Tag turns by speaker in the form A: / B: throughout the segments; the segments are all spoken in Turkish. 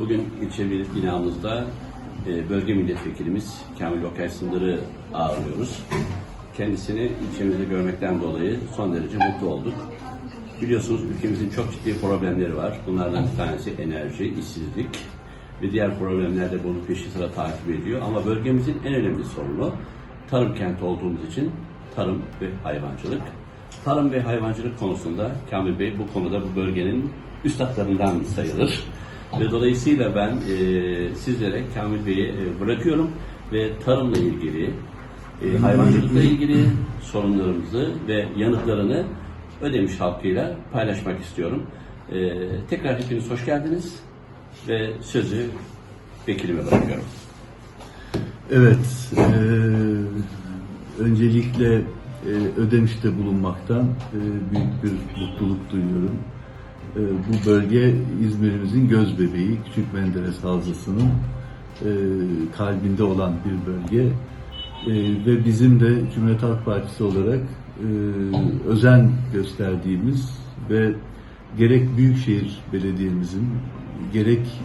A: Bugün ilçe bir binamızda e, bölge milletvekilimiz Kamil Okay Sındır'ı ağırlıyoruz. Kendisini ilçemizde görmekten dolayı son derece mutlu olduk. Biliyorsunuz ülkemizin çok ciddi problemleri var. Bunlardan bir tanesi enerji, işsizlik ve diğer problemler de bunu peşi sıra takip ediyor. Ama bölgemizin en önemli sorunu tarım kenti olduğumuz için tarım ve hayvancılık. Tarım ve hayvancılık konusunda Kamil Bey bu konuda bu bölgenin üstadlarından sayılır. Ve dolayısıyla ben e, sizlere Kamil Bey'i e, bırakıyorum ve tarımla ilgili, e, hayvancılıkla ilgili sorunlarımızı ve yanıtlarını Ödemiş halkıyla paylaşmak istiyorum. E, tekrar hepiniz hoş geldiniz ve sözü vekilime bırakıyorum.
B: Evet, eee, öncelikle eee, Ödemiş'te bulunmaktan eee, büyük bir mutluluk duyuyorum. Eee, bu bölge İzmir'imizin göz bebeği, Küçük Menderes Havzası'nın eee, kalbinde olan bir bölge. Eee, ve bizim de Cumhuriyet Halk Partisi olarak eee, özen gösterdiğimiz ve gerek Büyükşehir Belediye'mizin gerek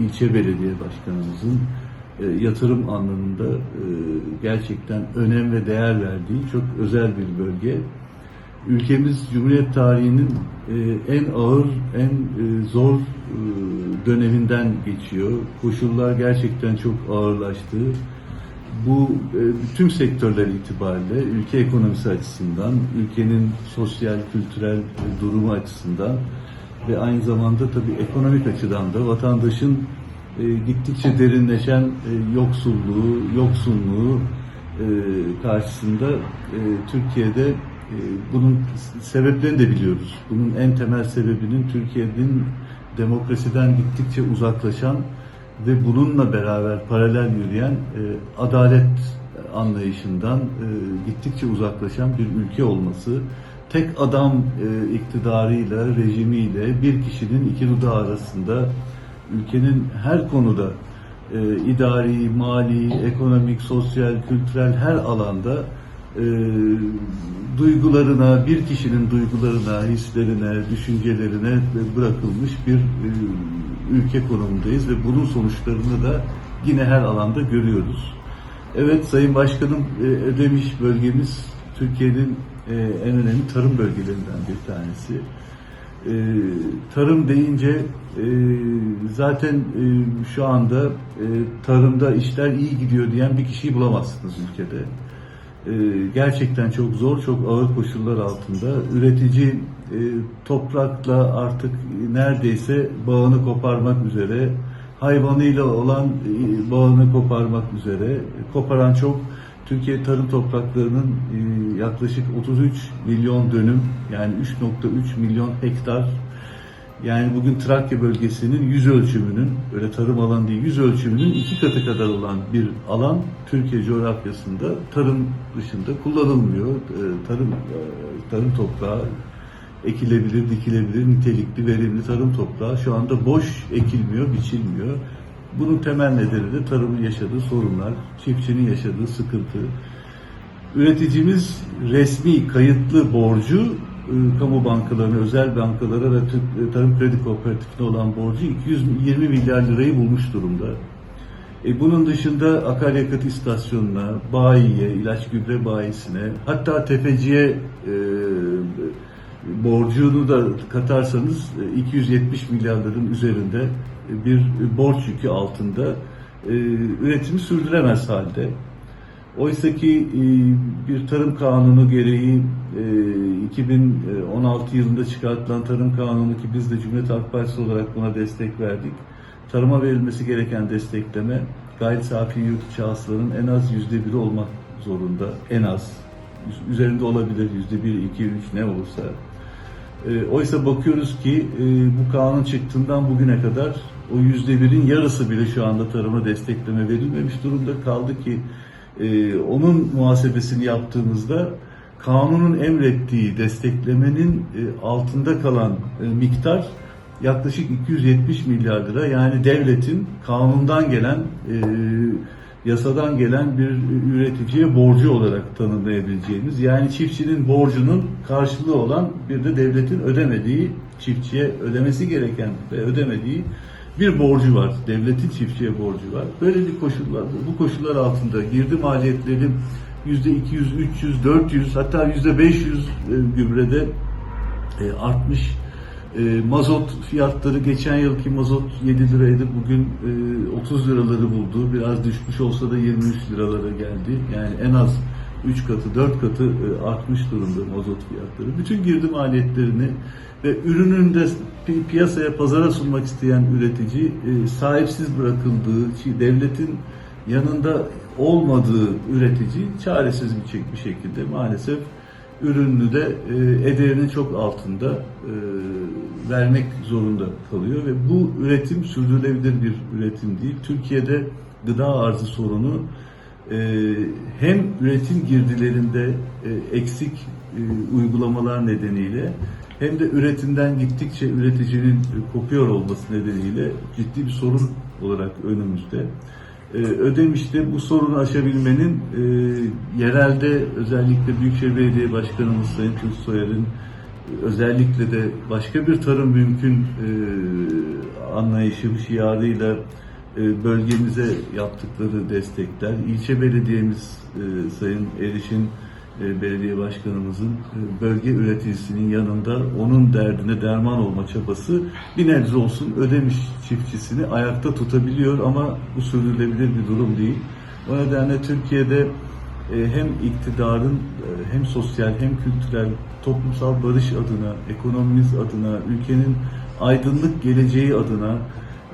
B: ilçe belediye başkanımızın e, yatırım anlamında e, gerçekten önem ve değer verdiği çok özel bir bölge. Ülkemiz Cumhuriyet tarihinin e, en ağır, en e, zor e, döneminden geçiyor. Koşullar gerçekten çok ağırlaştı. Bu tüm sektörler itibariyle ülke ekonomisi açısından, ülkenin sosyal, kültürel durumu açısından ve aynı zamanda tabii ekonomik açıdan da vatandaşın gittikçe derinleşen yoksulluğu, yoksunluğu karşısında Türkiye'de bunun sebeplerini de biliyoruz. Bunun en temel sebebinin Türkiye'nin demokrasiden gittikçe uzaklaşan ve bununla beraber paralel yürüyen e, adalet anlayışından e, gittikçe uzaklaşan bir ülke olması, tek adam e, iktidarıyla, rejimiyle bir kişinin iki dudağı arasında ülkenin her konuda idari, mali, ekonomik, sosyal, kültürel her alanda e, duygularına, bir kişinin duygularına, hislerine, düşüncelerine bırakılmış bir e, ülke konumundayız ve bunun sonuçlarını da yine her alanda görüyoruz. Evet Sayın Başkanım e, Ödemiş bölgemiz Türkiye'nin e, en önemli tarım bölgelerinden bir tanesi. E, tarım deyince e, zaten e, şu anda e, tarımda işler iyi gidiyor diyen bir kişiyi bulamazsınız ülkede. E, gerçekten çok zor, çok ağır koşullar altında. Üretici e, toprakla artık neredeyse bağını koparmak üzere, hayvanıyla olan e, bağını koparmak üzere, koparan çok. Türkiye tarım topraklarının e, yaklaşık 33 milyon dönüm yani 3.3 milyon hektar yani bugün Trakya bölgesinin yüz ölçümünün öyle tarım alanı değil yüz ölçümünün iki katı kadar olan bir alan Türkiye coğrafyasında tarım dışında kullanılmıyor. E, Tarım e, tarım toprağı ekilebilir, dikilebilir, nitelikli, verimli tarım toprağı şu anda boş ekilmiyor, biçilmiyor. Bunun temel nedeni de tarımın yaşadığı sorunlar, çiftçinin yaşadığı sıkıntı. Üreticimiz resmi kayıtlı borcu kamu bankalarına, özel bankalara ve e, Tarım Kredi Kooperatifine olan borcu 220 milyar lirayı bulmuş durumda. E, bunun dışında akaryakıt istasyonuna, bayiye, ilaç gübre bayisine, hatta tefeciye e, borcunu da katarsanız e, 270 milyarların üzerinde e, bir borç yükü altında e, üretimi sürdüremez halde. Oysa ki e, bir tarım kanunu gereği e, 2016 yılında çıkartılan tarım kanunu ki biz de Cumhuriyet Halk Partisi olarak buna destek verdik. Tarıma verilmesi gereken destekleme gayri safi yurt içi hasılanın en az yüzde biri olmak zorunda. En az. Üzerinde olabilir yüzde bir, iki, üç ne olursa. E, oysa bakıyoruz ki e, bu kanun çıktığından bugüne kadar o yüzde birin yarısı bile şu anda tarıma destekleme verilmemiş durumda kaldı ki e, onun muhasebesini yaptığımızda kanunun emrettiği desteklemenin e, altında kalan e, miktar yaklaşık 270 milyar lira. Yani devletin kanundan gelen e, yasadan gelen bir üreticiye borcu olarak tanımlayabileceğimiz yani çiftçinin borcunun karşılığı olan bir de devletin ödemediği çiftçiye ödemesi gereken ve ödemediği bir borcu var. Devletin çiftçiye borcu var. Böyle bir koşullar, bu koşullar altında girdi maliyetleri yüzde 200, 300, 400 hatta yüzde 500 e, gübrede e, artmış. E, mazot fiyatları geçen yılki mazot 7 liraydı. Bugün e, 30 liraları buldu. Biraz düşmüş olsa da 23 liralara geldi. Yani en az 3 katı, 4 katı artmış durumda mazot fiyatları. Bütün girdi maliyetlerini ve ürünün de piyasaya, pazara sunmak isteyen üretici e, sahipsiz bırakıldığı, devletin yanında olmadığı üretici çaresiz bir, şekilde maalesef ürününü de e, ederinin çok altında e, vermek zorunda kalıyor ve bu üretim sürdürülebilir bir üretim değil. Türkiye'de gıda arzı sorunu hem üretim girdilerinde eksik uygulamalar nedeniyle hem de üretimden gittikçe üreticinin e, kopuyor olması nedeniyle ciddi bir sorun olarak önümüzde. Ee, Ödemiş'te bu sorunu aşabilmenin e, yerelde özellikle Büyükşehir Belediye Başkanımız Sayın Tunç Soyer'in e, özellikle de başka bir tarım mümkün e, anlayışı, şiarıyla e, bölgemize yaptıkları destekler, ilçe belediyemiz e, Sayın Eriş'in e, belediye başkanımızın e, bölge üreticisinin yanında onun derdine derman olma çabası bir nebze olsun ödemiş çiftçisini ayakta tutabiliyor ama bu sürdürülebilir bir durum değil. O nedenle Türkiye'de e, hem iktidarın e, hem sosyal hem kültürel toplumsal barış adına, ekonomimiz adına, ülkenin aydınlık geleceği adına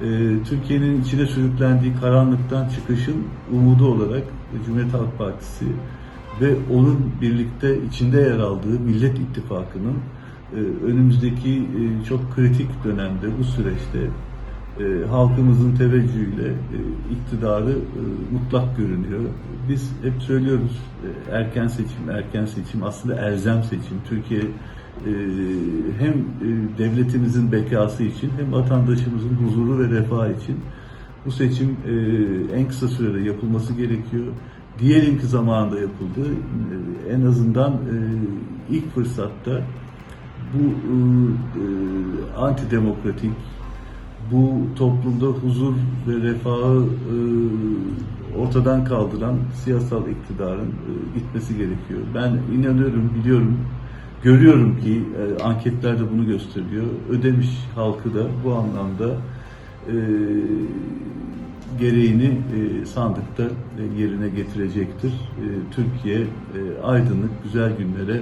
B: e, Türkiye'nin içine sürüklendiği karanlıktan çıkışın umudu olarak Cumhuriyet Halk Partisi ve onun birlikte içinde yer aldığı Millet İttifakı'nın e, önümüzdeki e, çok kritik dönemde bu süreçte e, halkımızın teveccühüyle iktidarı mutlak görünüyor. Biz hep söylüyoruz erken seçim, erken seçim aslında elzem seçim. Türkiye hem devletimizin bekası için hem vatandaşımızın huzuru ve refahı için bu seçim en kısa sürede yapılması gerekiyor. Diyelim ki zamanında yapıldı. E, En azından e, ilk fırsatta bu e, e, antidemokratik, bu toplumda huzur ve refahı ortadan kaldıran siyasal iktidarın gitmesi gerekiyor. Ben inanıyorum, biliyorum, görüyorum ki e, anketler de bunu gösteriyor. Ödemiş halkı da bu anlamda gereğini e, sandıkta yerine getirecektir. E, Türkiye e, aydınlık, güzel günlere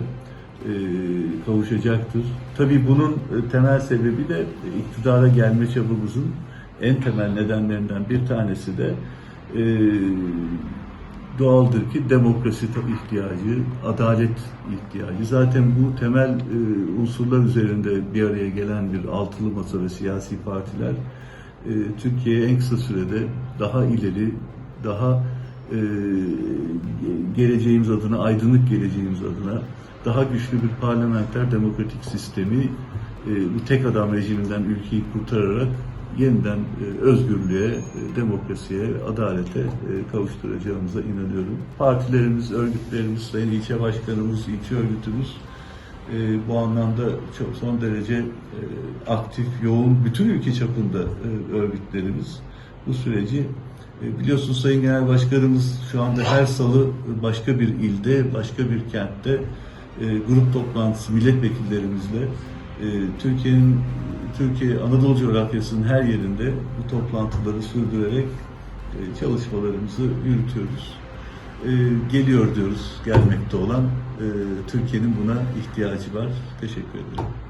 B: kavuşacaktır. Tabii bunun temel sebebi de iktidara gelme çabamızın en temel nedenlerinden bir tanesi de doğaldır ki demokrasi ihtiyacı, adalet ihtiyacı. Zaten bu temel unsurlar üzerinde bir araya gelen bir altılı masa ve siyasi partiler e, Türkiye'ye en kısa sürede daha ileri, daha e, geleceğimiz adına, aydınlık geleceğimiz adına daha güçlü bir parlamenter demokratik sistemi e, bu tek adam rejiminden ülkeyi kurtararak yeniden e, özgürlüğe, e, demokrasiye, adalete e, kavuşturacağımıza inanıyorum. Partilerimiz, örgütlerimiz, Sayın İlçe Başkanımız, ilçe örgütümüz e, bu anlamda çok son derece e, aktif, yoğun, bütün ülke çapında e, örgütlerimiz bu süreci e, biliyorsunuz Sayın Genel Başkanımız şu anda her salı başka bir ilde, başka bir kentte e, grup toplantısı milletvekillerimizle e, Türkiye'nin Türkiye Anadolu coğrafyasının her yerinde bu toplantıları sürdürerek e, çalışmalarımızı yürütüyoruz. E, geliyor diyoruz gelmekte olan. E, Türkiye'nin buna ihtiyacı var. Teşekkür ederim.